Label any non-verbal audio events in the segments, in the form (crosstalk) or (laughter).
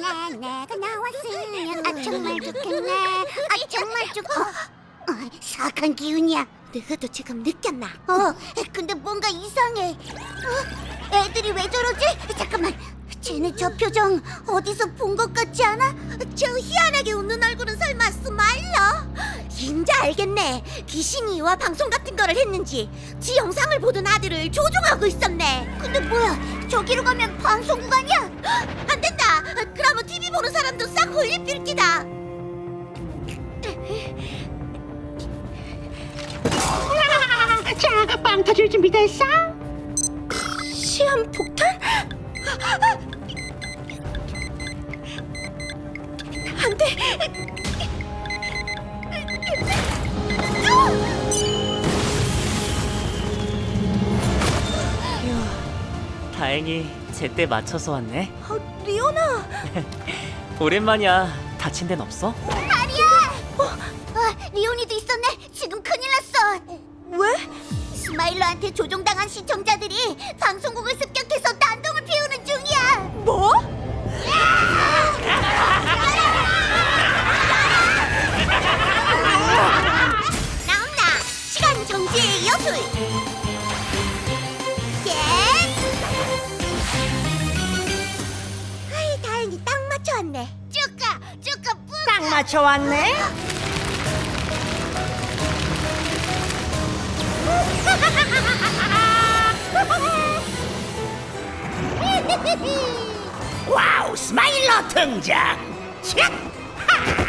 나 내가 나왔으면 아 정말 좋겠네 아 정말 좋 어, 어, 사악한 기운이야 너도 지금 느꼈나? 어 근데 뭔가 이상해 어? 애들이 왜 저러지? 잠깐만 쟤네 저 표정 어디서 본 것 같지 않아? 저 희한하게 웃는 얼굴은 설마 스마일러? 인자 알겠네 귀신이와 방송 같은 거를 했는지 지 영상을 보던 아들을 조종하고 있었네 근데 뭐야 저기로 가면 방송 구간이야? 안 된다 그러면 TV 보는 사람도 싹 홀리필기다 자, 빵 터질 준비 됐어? 시험 폭탄? 안 돼. 다행히 제때 맞춰서 왔네. 어, 리오나. (laughs) 오랜만이야. 다친 데는 없어? 다리야. 어, 아, 리오니도 있었네. 지금 큰일 났어. 왜? 스마일러한테 조종당한 시청자들이 방송국을 습격해서 난 맞춰왔네. (laughs) 와우, 스마일러 등장. 얏! 하!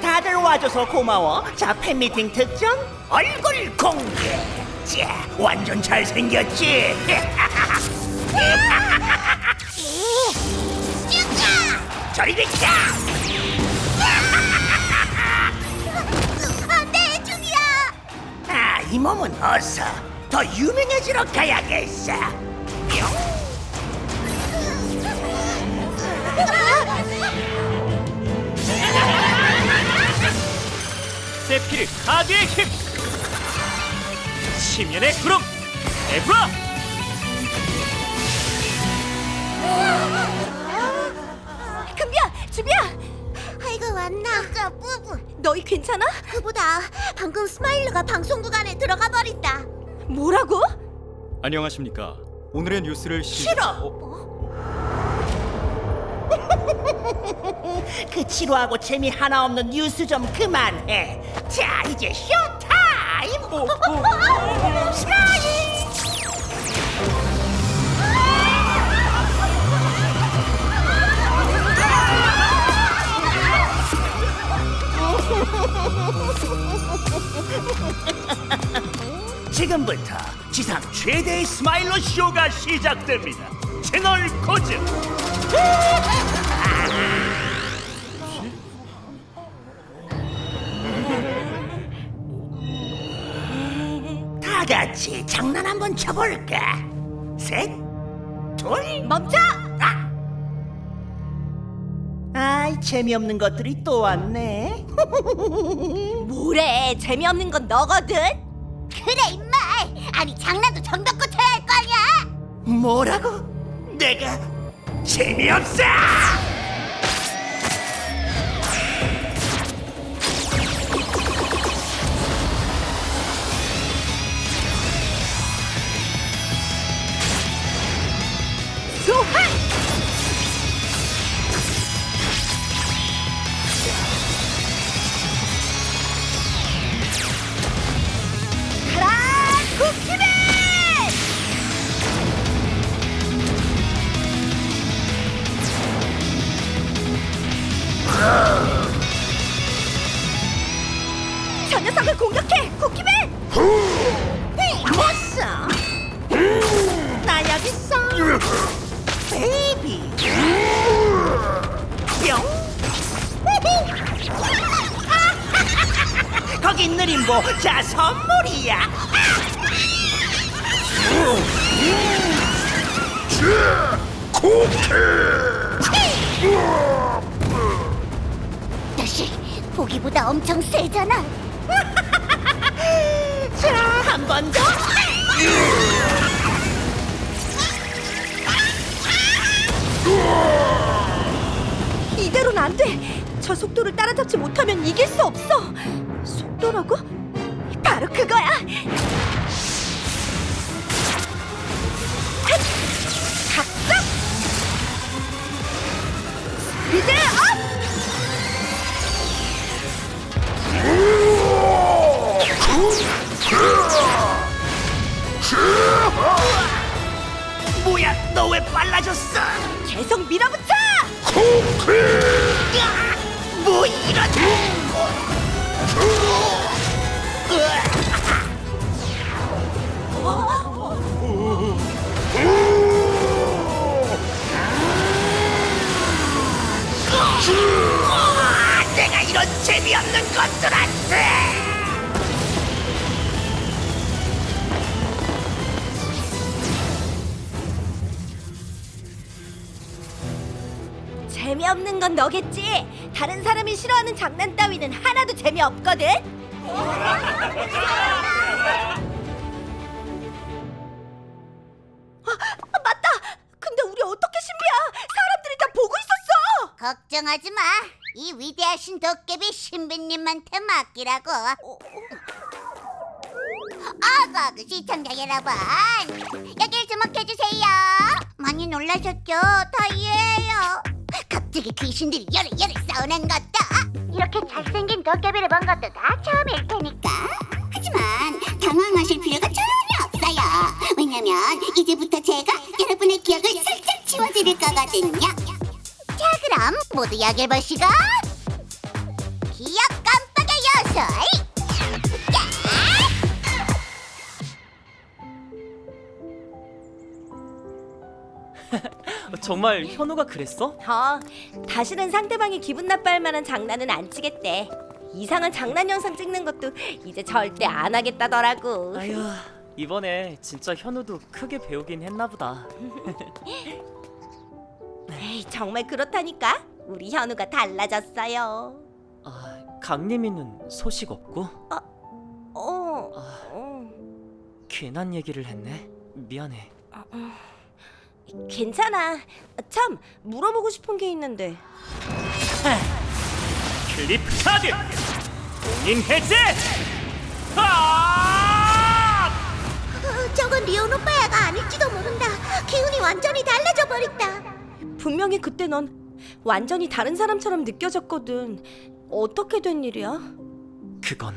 다들 와줘서 고마워. 자, 팬미팅 특전 얼굴 공개. 자, 완전 잘생겼지? 쭈까. 저리 비켜! 이 몸은 어서 더 유명해지러 가야겠어. 뿅! 세피르 카드의 힘! 심연의 구름! 에브라! 금비야, 주비야. 왔나? 아까 뿌뿌. 너희 괜찮아? 그보다 방금 스마일러가 방송 구간에 들어가 버린다. 뭐라고? 안녕하십니까. 오늘의 뉴스를 시... 싫어. (laughs) 그 지루하고 재미 하나 없는 뉴스 좀 그만해. 자, 이제 쇼타임. 스마일. 지금부터 지상 최대의 스마일러 쇼가 시작됩니다. 채널 고정. 다 같이 장난 한번 쳐볼까? 셋, 둘, 멈춰! 아! 아이 재미없는 것들이 또 왔네. (laughs) 뭐래? 재미없는 건 너거든. 그래. 아니 장난도 정답고 쳐야 할 거 아니야. 뭐라고? 내가 재미없어? 녀석을 공격해 쿠키맨! 못써. 나 여기 있어. 베이비. 뿅. (laughs) 거기 느림보 자 선물이야. 자식 보기보다 엄청 세잖아. (laughs) 자, 한 번 더. 안 돼. 저 속도를 따라잡지 못하면 이길 수 없어. 속도라고? 바로 그거야. 핫! 각성! 스피드 업! 왜 빨라졌어? 계속 밀어붙여! 뭐 이런 내가 이런 재미없는 것들한테 재미없는 건 너겠지. 다른 사람이 싫어하는 장난 따위는 하나도 재미없거든. 아, 맞다. 근데 우리 어떻게 신비야? 사람들이 다 보고 있었어. 걱정하지 마. 이 위대하신 도깨비 신비님한테 맡기라고. 아가 그 시청자 여러분, 여길 주목해 주세요. 많이 놀라셨죠? 다 이해해요. 갑자기 귀신들이 열을 싸우는 것도 이렇게 잘생긴 도깨비를 본 것도 다 처음일 테니까. 하지만 당황하실 필요가 전혀 없어요. 왜냐면 이제부터 제가 여러분의 기억을 살짝 지워드릴 거거든요. 자 그럼 모두 여길 보시고 기억 깜빡의 요술 정말 현우가 그랬어? 어, 다시는 상대방이 기분 나빠할 만한 장난은 안 치겠대. 이상한 장난 영상 찍는 것도 이제 절대 안 하겠다더라고. 아휴 이번에 진짜 현우도 크게 배우긴 했나 보다. (laughs) 에이, 정말 그렇다니까. 우리 현우가 달라졌어요. 아, 강림이는 소식 없고 어, 어, 괜한 얘기를 했네. 미안해. 괜찮아. 참 물어보고 싶은 게 있는데. 클리프 카드 공인 해제. 아! 어, 저건 리온 오빠 야가 아닐지도 모른다 기운이 완전히 달라져 버렸다 분명히 그때 넌 완전히 다른 사람처럼 느껴졌거든. 어떻게 된 일이야? 그건